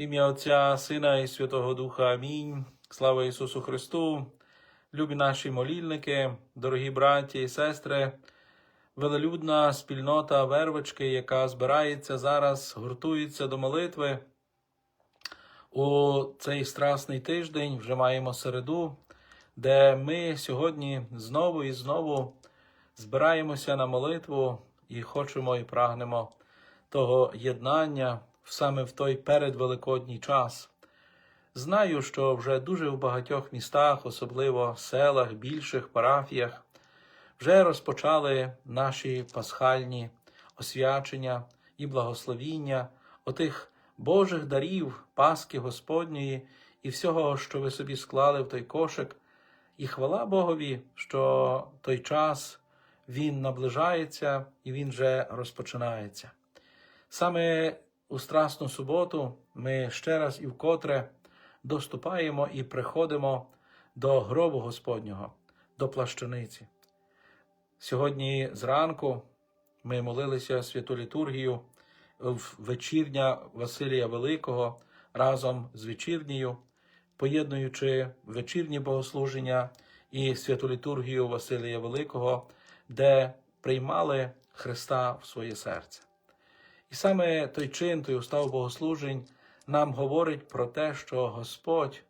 Ім'я Отця, Сина і Святого Духа. Амінь. Слава Ісусу Христу, любі наші молільники, дорогі браті і сестри, велелюдна спільнота Вервички, яка збирається зараз, гуртується до молитви. У цей страсний тиждень вже маємо середу, де ми сьогодні знову і знову збираємося на молитву і хочемо і прагнемо того єднання саме в той передвеликодній час. Знаю, що вже дуже в багатьох містах, особливо селах, більших парафіях, вже розпочали наші пасхальні освячення і благословіння отих Божих дарів, Пасхи Господньої і всього, що ви собі склали в той кошик. І хвала Богові, що той час він наближається і він вже розпочинається. Саме у Страсну суботу ми ще раз і вкотре доступаємо і приходимо до гробу Господнього, до плащаниці. Сьогодні зранку ми молилися святу літургію в вечірня Василія Великого разом з вечірньою, поєднуючи вечірні богослуження і святу літургію Василія Великого, де приймали Христа в своє серце. І саме той чин, той устав богослужень нам говорить про те, що Господь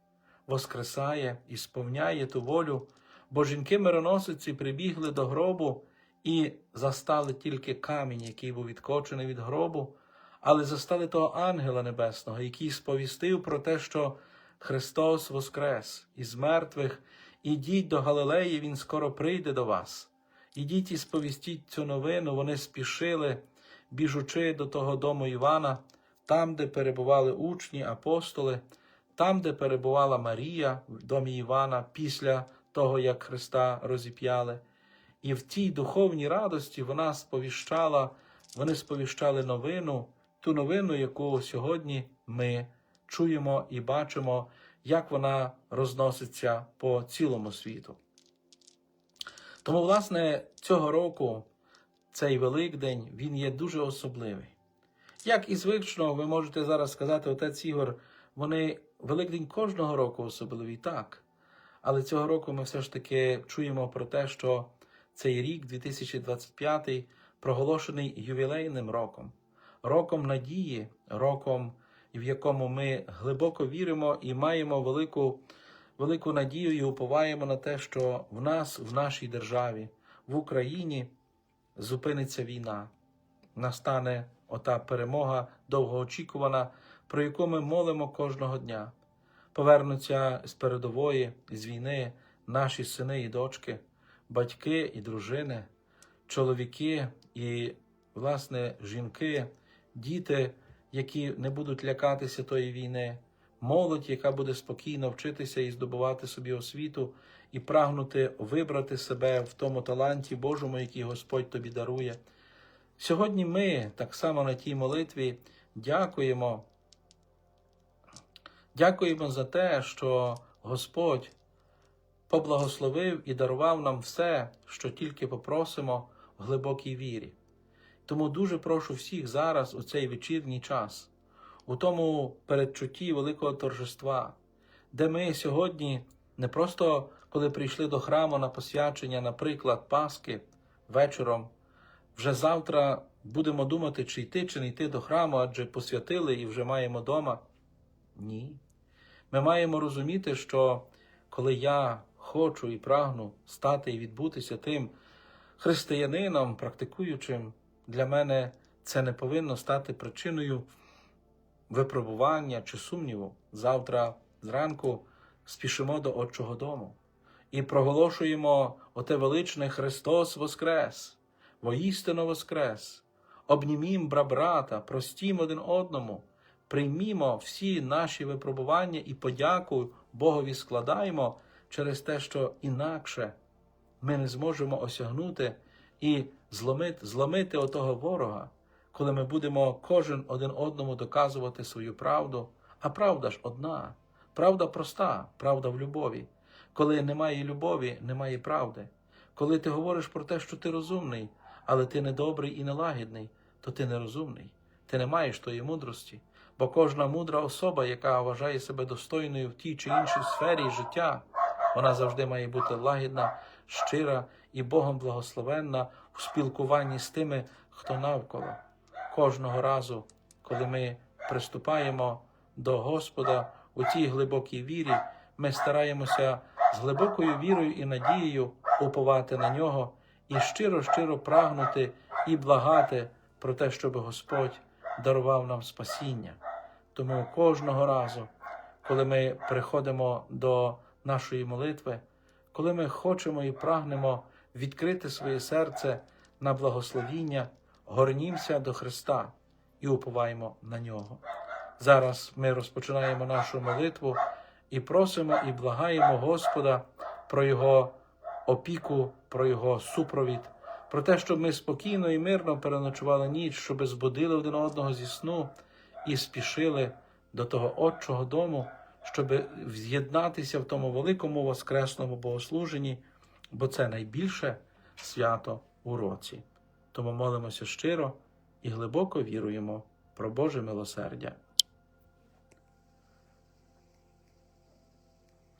воскресає і сповняє ту волю, бо жінки-мироносиці прибігли до гробу і застали тільки камінь, який був відкочений від гробу, але застали того ангела небесного, який сповістив про те, що Христос воскрес із мертвих, ідіть до Галилеї, Він скоро прийде до вас. Ідіть і сповістіть цю новину, вони спішили біжучи до того дому Івана, там, де перебували учні, апостоли, там, де перебувала Марія в домі Івана після того, як Христа розіп'яли. І в тій духовній радості вона сповіщала, вони сповіщали новину, ту новину, яку сьогодні ми чуємо і бачимо, як вона розноситься по цілому світу. Тому, власне, цього року цей Великдень він є дуже особливий. Як і звично, ви можете зараз сказати, отець Ігор, вони Великдень кожного року особливий, так. Але цього року ми все ж таки чуємо про те, що цей рік, 2025, проголошений ювілейним роком, роком надії, роком, в якому ми глибоко віримо і маємо велику, велику надію і уповаємо на те, що в нас, в нашій державі, в Україні зупиниться війна, настане ота перемога довгоочікувана, про яку ми молимо кожного дня. Повернуться з передової, з війни наші сини і дочки, батьки і дружини, чоловіки і, власне, жінки, діти, які не будуть лякатися тої війни, молодь, яка буде спокійно вчитися і здобувати собі освіту, і прагнути вибрати себе в тому таланті Божому, який Господь тобі дарує. Сьогодні ми так само на тій молитві дякуємо. Дякуємо за те, що Господь поблагословив і дарував нам все, що тільки попросимо в глибокій вірі. Тому дуже прошу всіх зараз у цей вечірній час, у тому передчутті великого торжества, де ми сьогодні не просто коли прийшли до храму на посвячення, наприклад, Пасхи вечором, вже завтра будемо думати, чи йти, чи не йти до храму, адже посвятили і вже маємо дома. Ні. Ми маємо розуміти, що коли я хочу і прагну стати і відбутися тим християнином, практикуючим, для мене це не повинно стати причиною випробування чи сумніву. Завтра зранку спішимо до Отчого дому і проголошуємо оте величне Христос Воскрес, воістину Воскрес, обнімім бра брата, простім один одному, приймімо всі наші випробування і подяку Богові складаємо через те, що інакше ми не зможемо осягнути і зломити, зломити отого ворога, коли ми будемо кожен один одному доказувати свою правду, а правда ж одна. Правда проста, правда в любові. Коли немає любові, немає правди. Коли ти говориш про те, що ти розумний, але ти недобрий і нелагідний, то ти нерозумний. Ти не маєш тої мудрості. Бо кожна мудра особа, яка вважає себе достойною в тій чи іншій сфері життя, вона завжди має бути лагідна, щира і Богом благословенна у спілкуванні з тими, хто навколо. Кожного разу, коли ми приступаємо до Господа у тій глибокій вірі, ми стараємося з глибокою вірою і надією уповати на нього і щиро-щиро прагнути і благати про те, щоб Господь дарував нам спасіння. Тому кожного разу, коли ми приходимо до нашої молитви, коли ми хочемо і прагнемо відкрити своє серце на благословіння, горнімося до Христа і уповаємо на нього. Зараз ми розпочинаємо нашу молитву і просимо і благаємо Господа про Його опіку, про Його супровід, про те, щоб ми спокійно і мирно переночували ніч, щоб збудили один одного зі сну і спішили до того Отчого дому, щоб з'єднатися в тому великому воскресному богослуженні, бо це найбільше свято у році. Тому молимося щиро і глибоко віруємо про Боже милосердя.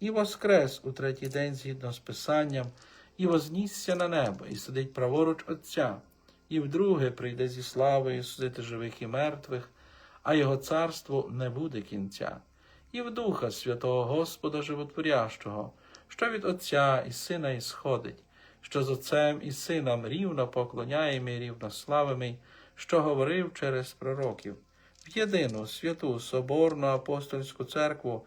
і воскрес у третій день згідно з Писанням, і вознісся на небо, і сидить праворуч Отця, і вдруге прийде зі славою судити живих і мертвих, а його царству не буде кінця, і в Духа Святого Господа Животворящого, що від Отця і Сина ісходить, що з Отцем і Сином рівно поклоняємо і рівно славимо, що говорив через пророків, в єдину святу Соборну апостольську церкву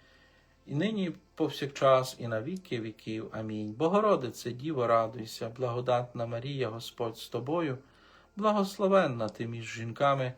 і нині повсякчас, і на віки віків. Амінь. Богородице, Діво, радуйся, благодатна Марія, Господь з тобою, благословенна ти між жінками,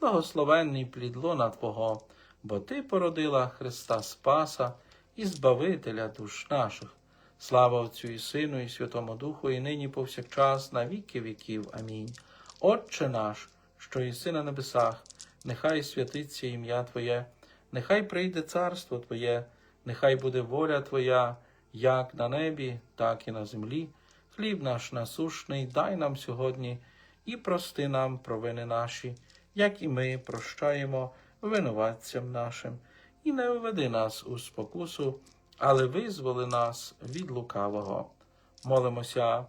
благословенний плід лона Твого, бо Ти породила Христа Спаса і Збавителя душ наших. Слава Отцю і Сину, і Святому Духу, і нині повсякчас, на віки віків. Амінь. Отче наш, що єси на небесах, нехай святиться ім'я Твоє, нехай прийде царство Твоє, нехай буде воля Твоя, як на небі, так і на землі. Хліб наш насушний, дай нам сьогодні і прости нам провини наші, як і ми прощаємо винуватцям нашим, і не введи нас у спокусу, але визволи нас від лукавого. Молимося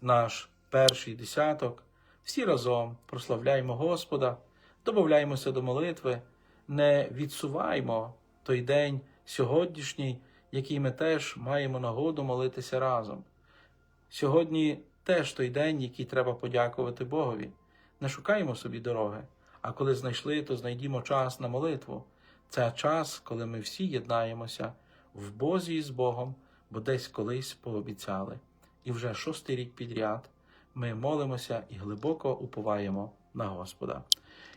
наш перший десяток, всі разом прославляємо Господа, добавляємося до молитви, не відсуваймо той день сьогоднішній, який ми теж маємо нагоду молитися разом. Сьогодні теж той день, який треба подякувати Богові. Не шукаємо собі дороги, а коли знайшли, то знайдімо час на молитву. Це час, коли ми всі єднаємося в Бозі і з Богом, бо десь колись пообіцяли. І вже шостий рік підряд ми молимося і глибоко уповаємо на Господа.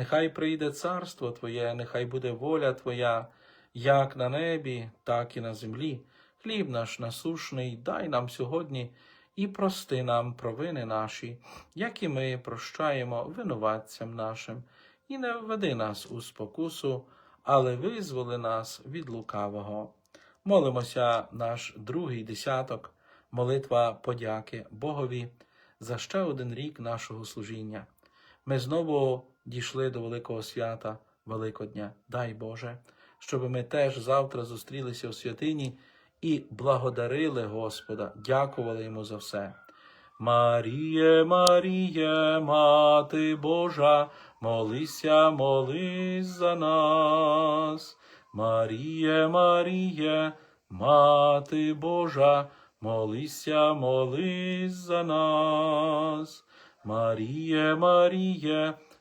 нехай прийде царство Твоє, нехай буде воля Твоя, як на небі, так і на землі. Хліб наш насушний, дай нам сьогодні і прости нам провини наші, як і ми прощаємо винуватцям нашим, і не введи нас у спокусу, але визволи нас від лукавого. Молимося наш другий десяток, молитва подяки Богові за ще один рік нашого служіння. Ми знову дійшли до великого свята Великодня. Дай Боже, щоб ми теж завтра зустрілися в святині і благодарили Господа, дякували йому за все. Маріє, Маріє, Мати Божа, молися, молись за нас. Маріє, Маріє, Мати Божа, молися, молись за нас. Маріє, Маріє,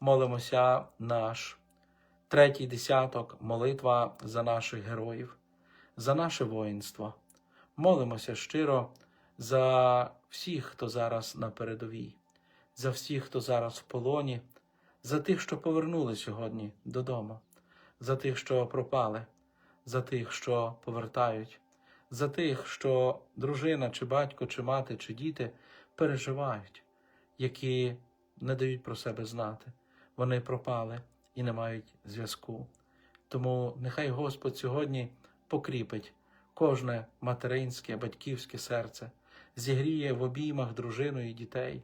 Молимося наш третій десяток, молитва за наших героїв, за наше воїнство. Молимося щиро за всіх, хто зараз на передовій, за всіх, хто зараз в полоні, за тих, що повернули сьогодні додому, за тих, що пропали, за тих, що повертають, за тих, що дружина, чи батько, чи мати, чи діти переживають, які не дають про себе знати. Вони пропали і не мають зв'язку. Тому нехай Господь сьогодні покріпить кожне материнське, батьківське серце, зігріє в обіймах дружину і дітей,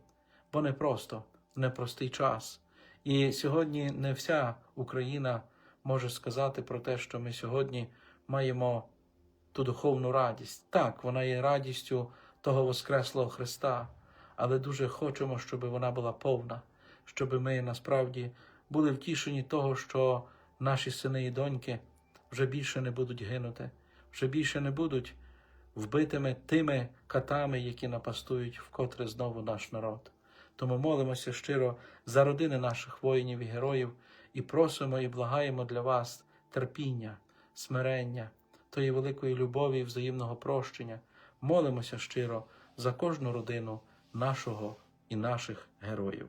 бо не просто непростий час. І сьогодні не вся Україна може сказати про те, що ми сьогодні маємо ту духовну радість. Так, вона є радістю того Воскреслого Христа, але дуже хочемо, щоб вона була повна, щоб ми насправді були втішені того, що наші сини і доньки вже більше не будуть гинути, вже більше не будуть вбитими тими катами, які напастують вкотре знову наш народ. Тому молимося щиро за родини наших воїнів і героїв і просимо і благаємо для вас терпіння, смирення, тої великої любові і взаємного прощення. Молимося щиро за кожну родину нашого і наших героїв.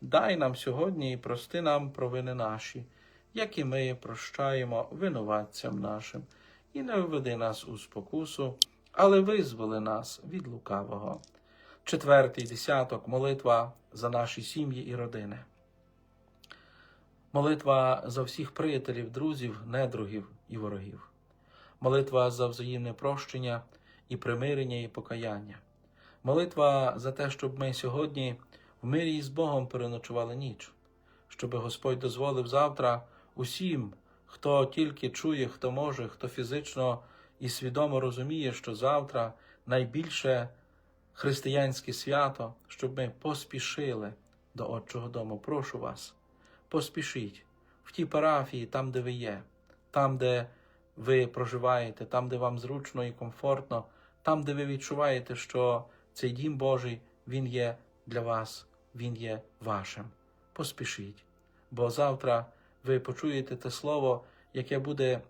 дай нам сьогодні і прости нам провини наші, як і ми прощаємо винуватцям нашим, і не введи нас у спокусу, але визволи нас від лукавого. Четвертий десяток молитва за наші сім'ї і родини. Молитва за всіх приятелів, друзів, недругів і ворогів. Молитва за взаємне прощення і примирення і покаяння. Молитва за те, щоб ми сьогодні в мирі і з Богом переночували ніч, щоб Господь дозволив завтра усім, хто тільки чує, хто може, хто фізично і свідомо розуміє, що завтра найбільше християнське свято, щоб ми поспішили до Отчого дому. Прошу вас, поспішіть в тій парафії, там, де ви є, там, де ви проживаєте, там, де вам зручно і комфортно, там, де ви відчуваєте, що цей дім Божий, він є для вас, він є вашим. Поспішіть, бо завтра ви почуєте те слово, яке буде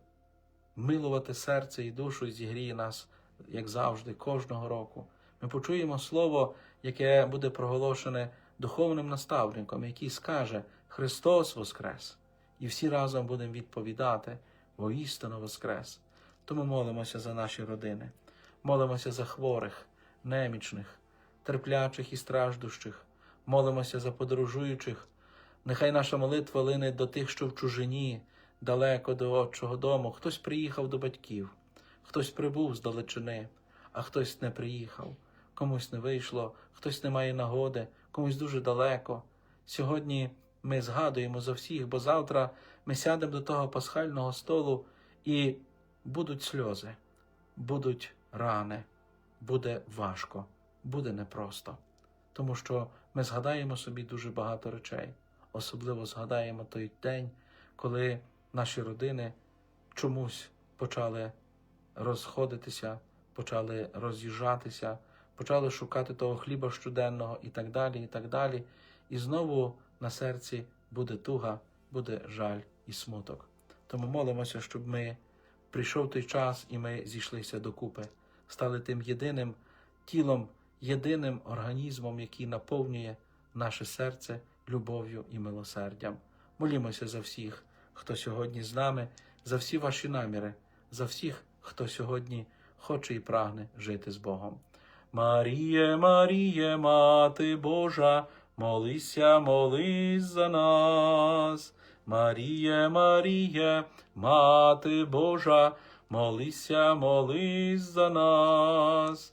милувати серце і душу і зігріє нас, як завжди, кожного року. Ми почуємо слово, яке буде проголошене духовним наставником, який скаже Христос Воскрес! І всі разом будемо відповідати воістину Воскрес. Тому молимося за наші родини, молимося за хворих, немічних, терплячих і страждущих, молимося за подорожуючих. Нехай наша молитва лине до тих, що в чужині, далеко до Отчого дому. Хтось приїхав до батьків, хтось прибув з далечини, а хтось не приїхав, комусь не вийшло, хтось не має нагоди, комусь дуже далеко. Сьогодні ми згадуємо за всіх, бо завтра ми сядемо до того пасхального столу і будуть сльози, будуть рани, буде важко, буде непросто. Тому що ми згадаємо собі дуже багато речей, особливо згадаємо той день, коли наші родини чомусь почали розходитися, почали роз'їжджатися, почали шукати того хліба щоденного і так далі, і так далі. І знову на серці буде туга, буде жаль і смуток. Тому молимося, щоб ми прийшов той час, і ми зійшлися докупи, стали тим єдиним тілом, єдиним організмом, який наповнює наше серце любов'ю і милосердям. Молімося за всіх, хто сьогодні з нами, за всі ваші наміри, за всіх, хто сьогодні хоче і прагне жити з Богом. Маріє, Маріє, Мати Божа, молися, молись за нас. Маріє, Маріє, Мати Божа, молися, молись за нас.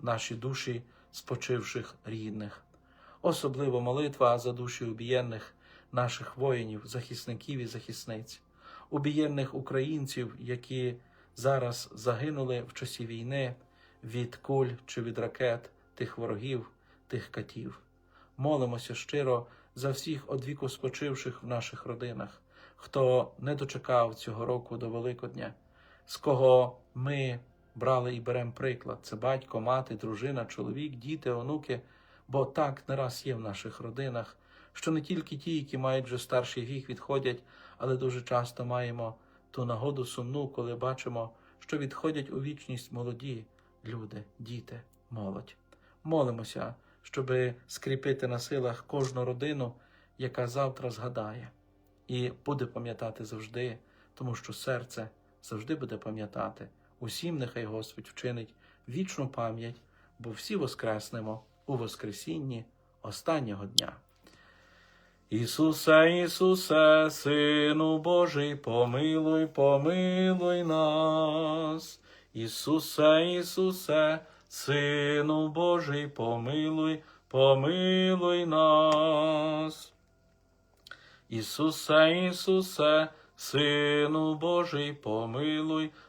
наші душі спочивших рідних, особливо молитва за душі убієнних наших воїнів, захисників і захисниць, убієнних українців, які зараз загинули в часі війни від куль чи від ракет тих ворогів, тих катів. Молимося щиро за всіх одвіку спочивших в наших родинах, хто не дочекав цього року до Великодня, з кого ми брали і беремо приклад. Це батько, мати, дружина, чоловік, діти, онуки, бо так не раз є в наших родинах, що не тільки ті, які мають вже старший вік, відходять, але дуже часто маємо ту нагоду сумну, коли бачимо, що відходять у вічність молоді люди, діти, молодь. Молимося, щоби скріпити на силах кожну родину, яка завтра згадає, і буде пам'ятати завжди, тому що серце завжди буде пам'ятати. Усім нехай Господь вчинить вічну пам'ять, бо всі воскреснемо у Воскресінні останнього дня. Ісусе, Ісусе, Сину Божий, помилуй, помилуй нас. Ісусе, Ісусе, Сину Божий, помилуй, помилуй нас. Ісусе, Ісусе, Сину Божий, помилуй,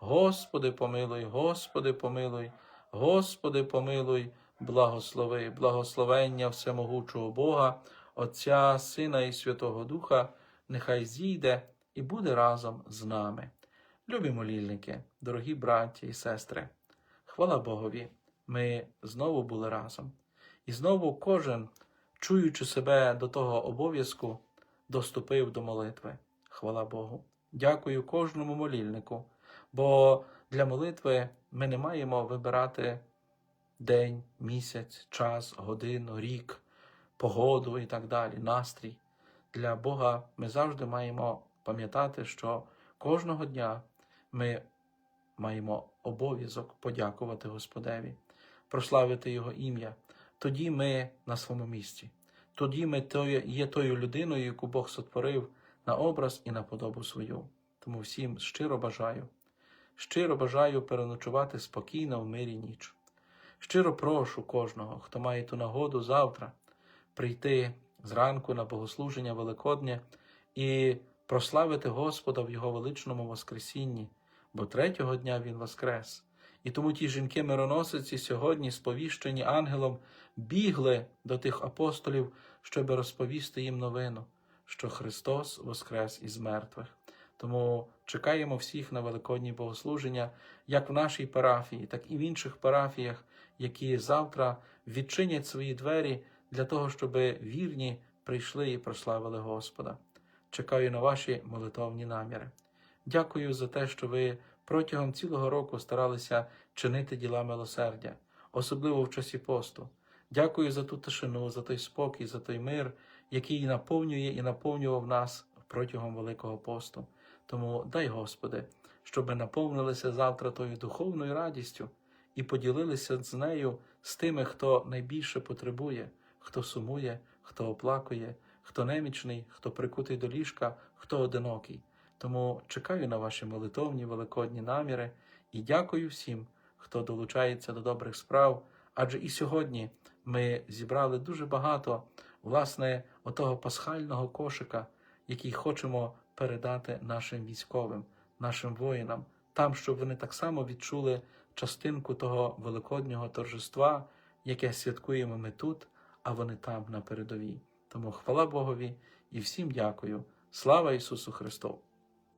Господи, помилуй, Господи, помилуй, Господи, помилуй, благослови, благословення всемогучого Бога, Отця, Сина і Святого Духа, нехай зійде і буде разом з нами. Любі молільники, дорогі браті і сестри, хвала Богові, ми знову були разом. І знову кожен, чуючи себе до того обов'язку, доступив до молитви. Хвала Богу. Дякую кожному молільнику, бо для молитви ми не маємо вибирати день, місяць, час, годину, рік, погоду і так далі, настрій. Для Бога ми завжди маємо пам'ятати, що кожного дня ми маємо обов'язок подякувати Господеві, прославити Його ім'я. Тоді ми на своєму місці. Тоді ми є тою людиною, яку Бог сотворив на образ і на подобу свою. Тому всім щиро бажаю, щиро бажаю переночувати спокійно в мирі ніч. Щиро прошу кожного, хто має ту нагоду завтра прийти зранку на богослуження Великодня і прославити Господа в Його величному Воскресінні, бо третього дня Він воскрес. І тому ті жінки-мироносиці сьогодні, сповіщені ангелом, бігли до тих апостолів, щоб розповісти їм новину, що Христос воскрес із мертвих. Тому чекаємо всіх на Великодні богослуження, як в нашій парафії, так і в інших парафіях, які завтра відчинять свої двері для того, щоб вірні прийшли і прославили Господа. Чекаю на ваші молитовні наміри. Дякую за те, що ви протягом цілого року старалися чинити діла милосердя, особливо в часі посту. Дякую за ту тишину, за той спокій, за той мир, який наповнює і наповнював нас протягом Великого посту. Тому дай, Господи, щоб наповнилися завтра тою духовною радістю і поділилися з нею з тими, хто найбільше потребує, хто сумує, хто оплакує, хто немічний, хто прикутий до ліжка, хто одинокий. Тому чекаю на ваші молитовні великодні наміри і дякую всім, хто долучається до добрих справ. Адже і сьогодні ми зібрали дуже багато власне отого пасхального кошика, який хочемо передати нашим військовим, нашим воїнам, там, щоб вони так само відчули частинку того великоднього торжества, яке святкуємо ми тут, а вони там на передовій. Тому хвала Богові і всім дякую. Слава Ісусу Христу!